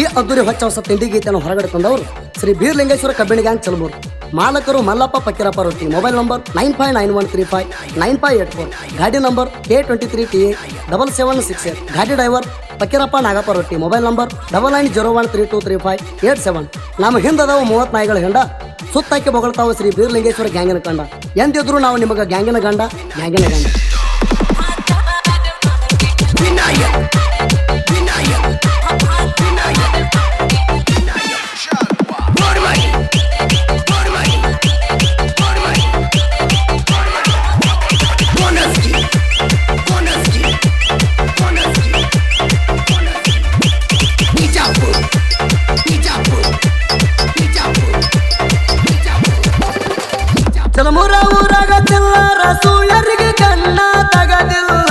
ಈ ಅದ್ದೂರಿ ಹೊಚ್ಚ ಹೊಸ ತಿಂಡಿ ಗೀತೆಯನ್ನು ಹೊರಗಡೆ ತಂದವರು ಶ್ರೀ ಬೀರ್ಲಿಂಗೇಶ್ವರ ಕಬ್ಬಿಣಿ ಗ್ಯಾಂಗ್ ಚಲಮೂರು. ಮಾಲಕರು Mallappa Pakkirappa Rotti mobile number nine five nine one three five nine five eight four ಗಾಡಿ number K twenty three T double seven six eight ಗಾಡಿ driver Pakkirappa Nagappa Rotti mobile number double nine zero one three two three five eight seven ನಮ್ಮ ಹಿಂದದವು ಮೂವತ್ತು ನಾಯಿಗಳ ಹೆಂಡ ಸುತ್ತಾಕಿ ಬೊಗಳ್ತಾವ ಶ್ರೀ ಬೀರ್ಲಿಂಗೇಶ್ವರ ಗ್ಯಾಂಗಿನ ಕಂಡ. ಎಂದಿದ್ರು ನಾವು ನಿಮಗೆ ಗ್ಯಾಂಗಿನ ಗಂಡ ಗ್ಯಾಂಗಿನ ಗಂಡ. ಚಲಮೂರ ಊರಾಗ ಚಿಲ್ಲರ ಸುಳ್ಳರಿಗೆ ಕಣ್ಣ ತಗದಿಲ್ಲ.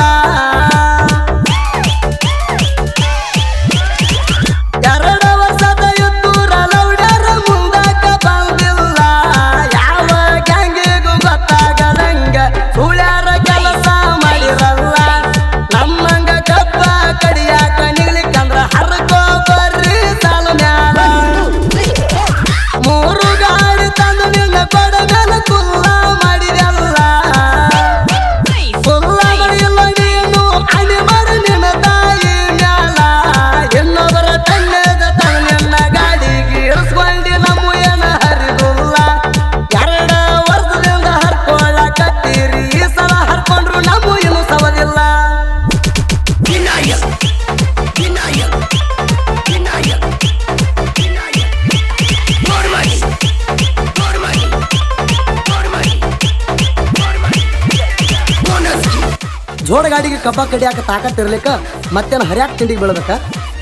ಜೋಡ ಗಾಡಿಗೆ ಕಬ್ಬ ಕಡಿಯಾಕ ತಾಕತ್ ಇರ್ಲಿಕ್ಕ ಮತ್ತೇನು ಹರ್ಯಾಕ್ ತಿಂಡಿಗೆ ಬೀಳ್ಬೇಕ?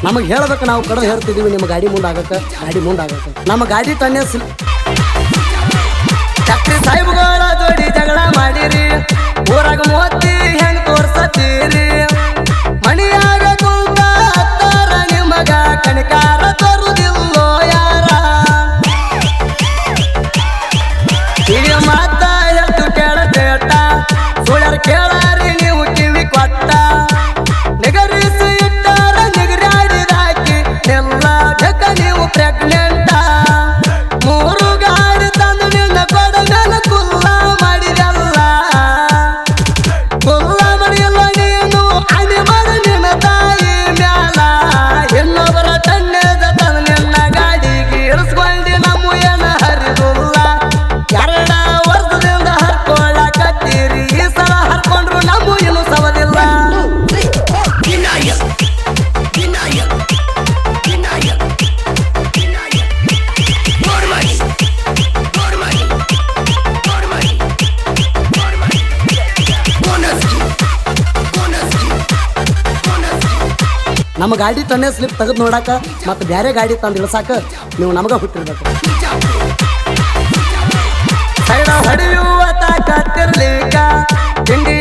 ನಮಗೆ ಹೇಳ್ಬೇಕು ನಾವು ಕಡೆ ಹೇಳ್ತಿದ್ದೀವಿ ನಿಮ್ಮ ಗಾಡಿ ಮುಂದೆ ಆಗಕ್ಕ ಗಾಡಿ ಮುಂದೆ ಆಗಕ್ಕ ನಮ್ಮ ಗಾಡಿ ತನ್ನೇ ಸಿಲ್ ಸಾಹೇಬ್ಗಳ ಜೋಡಿ ಜಗಳ ಮಾಡಿರಿ. ಊರಾಗ ಮೋತಿ ನಮ್ಮ ಗಾಡಿ ತನ್ನೇ ಸ್ಲಿಪ್ ತೆಗೆದು ನೋಡಾಕ ಮತ್ತೆ ಬೇರೆ ಗಾಡಿ ತಂದು ಇಳಿಸಾಕ ನೀವು ನಮಗ ಹುಟ್ಟಿರ್ಬೇಕು. ಹೊಡೆಯುವ ತಾಕತ್ತಿರ್ಲಿಕ್ಕ ತಿಂಡಿ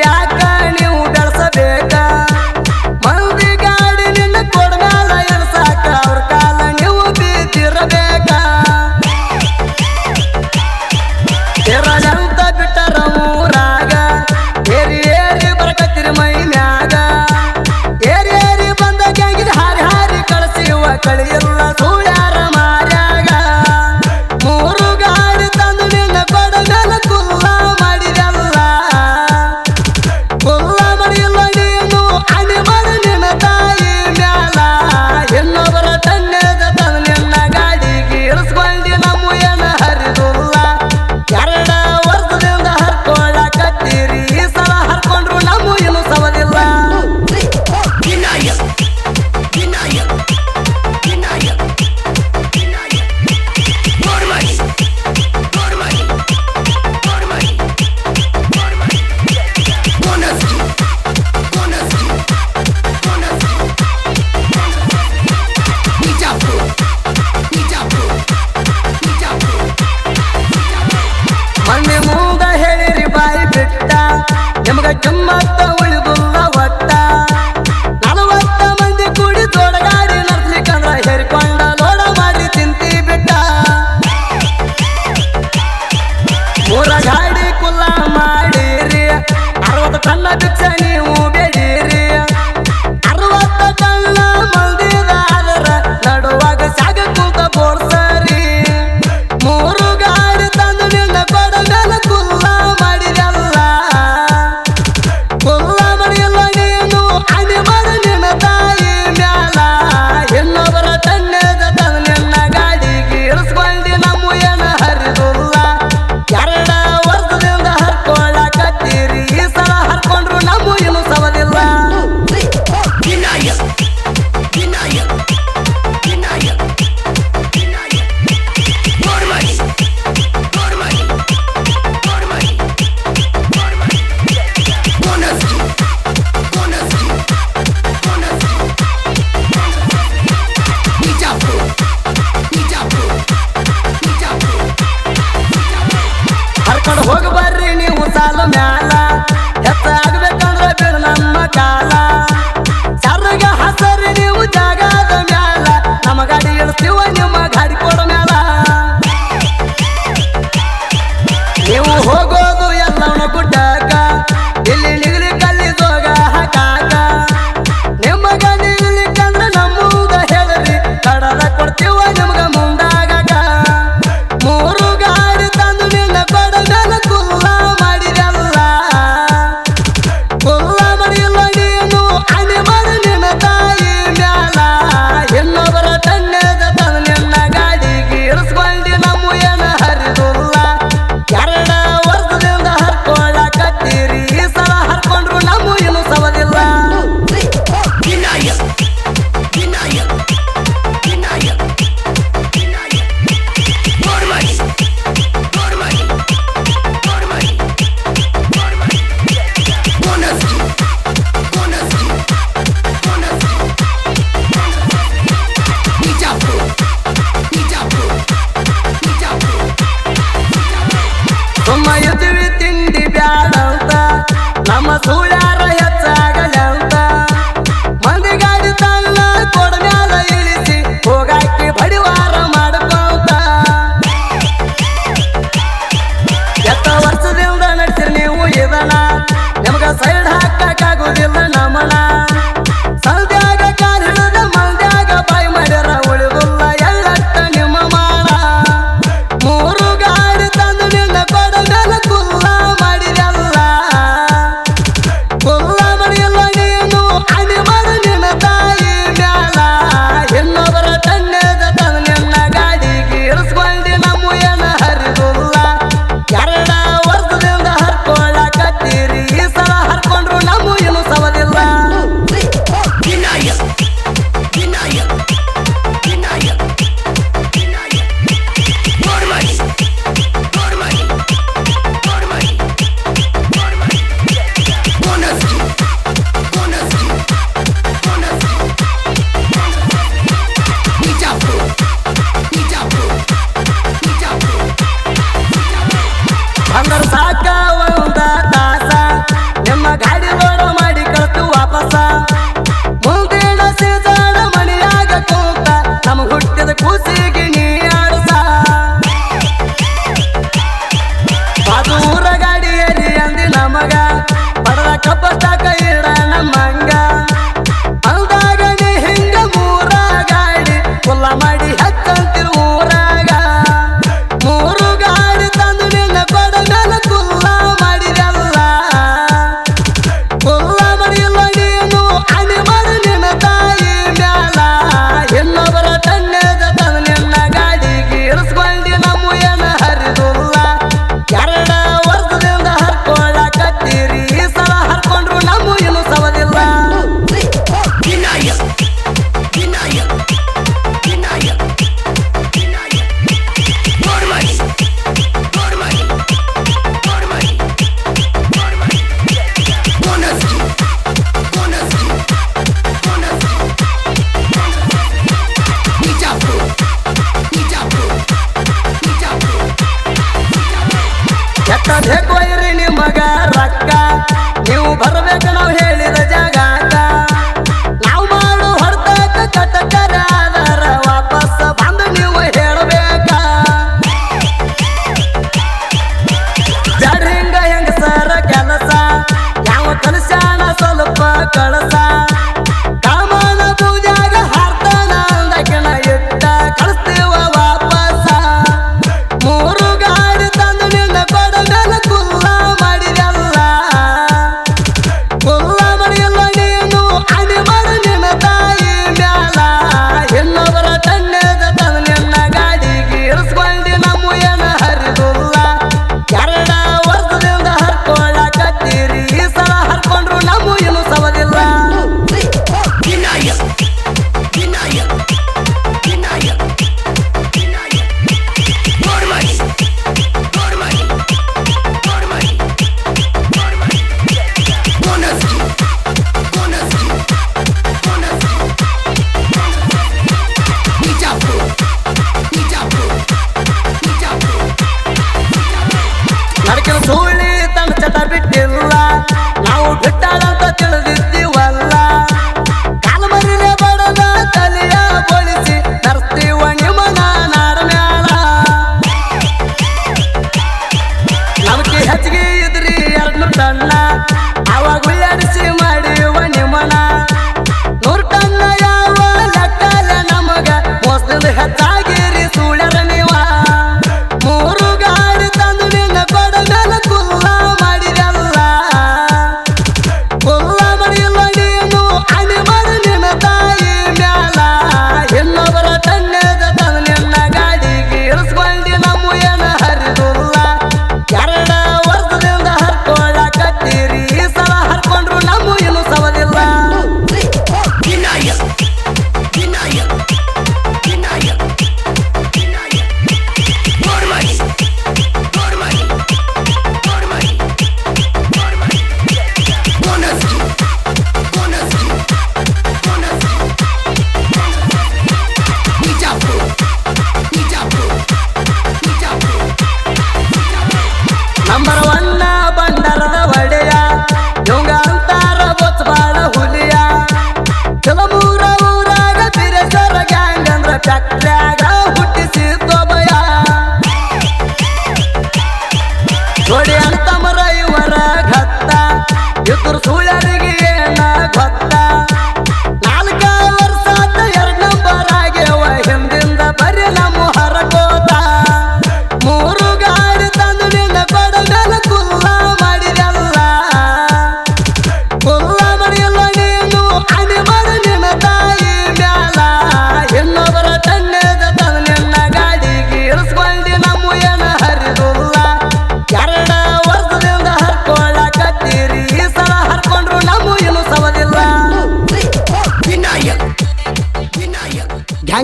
ಕಬ್ಬತ್ತಾಗ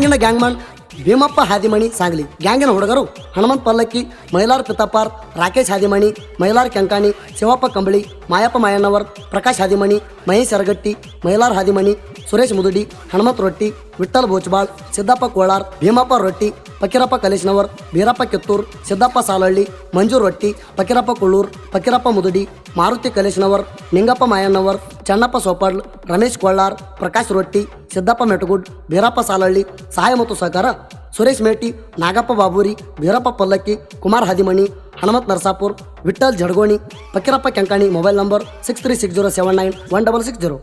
ಗ್ಯಾಂಗಿನ ಗ್ಯಾಂಗ್ಮನ್ ಭೀಮಪ್ಪ ಹಾದಿಮಣಿ ಸಾಂಗ್ಲಿ. ಗ್ಯಾಂಗಿನ ಹುಡುಗರು Hanumant Pallakki, Mylar Pitappar Rakesh Hadimani, Mylar Kenkani, Shivappa Kambali, Mayappa Mayannavar, Prakash Hadimani, Mahesh Aragatti, Mylar Hadimani, Suresh Mududi, Hanumant ರೊಟ್ಟಿ ವಿಠ್ಠಲ್ ಭೋಜ್ಬಾಳ್ ಸಿದ್ದಪ್ಪ ಕೋಳಾರ್, ಭೀಮಪ್ಪ ರೊಟ್ಟಿ ಪಕೀರಪ್ಪ ಕಲೇಶ್ನವರ್ ಬೀರಪ್ಪ ಕಿತ್ತೂರ್, ಸಿದ್ದಪ್ಪ ಸಾಲಹಳ್ಳಿ ಮಂಜು ರೊಟ್ಟಿ ಪಕೀರಪ್ಪ ಕುಳ್ಳೂರ್ ಪಕೀರಪ್ಪ ಮುದುಡಿ, ಮಾರುತಿ ಕಲೇಶ್ನವರ್, ನಿಂಗಪ್ಪ ಮಾಯಣ್ಣವರ್, ಚನ್ನಪ್ಪ ಸೋಪಾಳ್ ರಮೇಶ್ ಕೊಳ್ಳಾರ್ ಪ್ರಕಾಶ್ ರೊಟ್ಟಿ, ಸಿದ್ದಪ್ಪ ಮೆಟಗುಡ್ ಬೀರಪ್ಪ ಸಾಲಹಳ್ಳಿ ಸಹಾಯ ಮತ್ತು ಸಹಕಾರ, ಸುರೇಶ್ ಮೇಟಿ, Nagappa Baburi, Veerappa Pallakki, Kumar Hadimani, Hanumat Narasapur Vithal Jadagoni Pakirappa Kenkani mobile number six three six zero seven nine one double six zero.